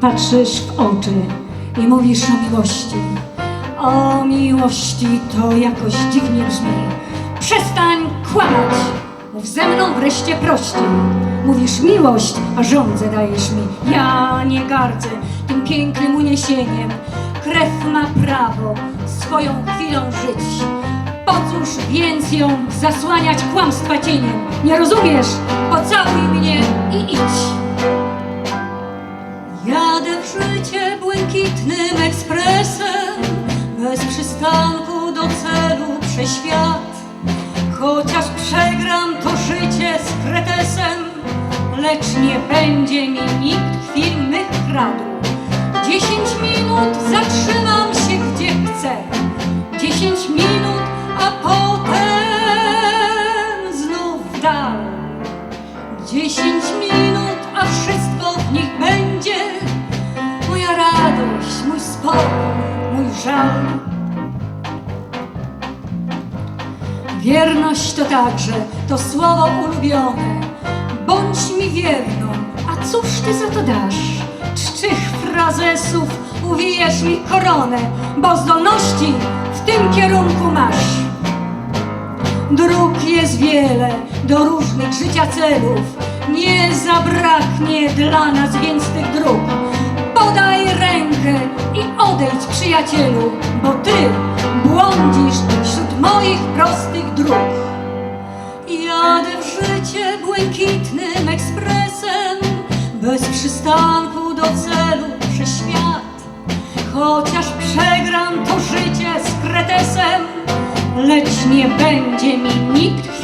patrzysz w oczy i mówisz o miłości. O miłości to jakoś dziwnie brzmi. Przestań kłamać, mów ze mną wreszcie prościej. Mówisz miłość, a żądzę dajesz mi. Ja nie gardzę tym pięknym uniesieniem. Krew ma prawo swoją chwilą żyć. Po cóż więc ją zasłaniać kłamstwa cieniem? Nie rozumiesz? Pocałuj mnie błękitnym ekspresem, bez przystanku do celu przeświat. Chociaż przegram to życie z kretesem, lecz nie będzie mi nikt chwil mych kradł. Dziesięć minut zatrzymam się gdzie chcę, dziesięć minut, a potem znów dal. Dziesięć minut, a wszystko w nich będzie Wierność to także to słowo ulubione Bądź mi wierną, a cóż ty za to dasz? Czczych frazesów uwijesz mi koronę Bo zdolności w tym kierunku masz Dróg jest wiele do różnych życia celów. Nie zabraknie dla nas więc tych dróg. Podaj rękę odejdź, przyjacielu, bo ty błądzisz wśród moich prostych dróg. Jadę w życie błękitnym ekspresem, bez przystanku do celu przez świat. Chociaż przegram to życie z kretesem, lecz nie będzie mi nikt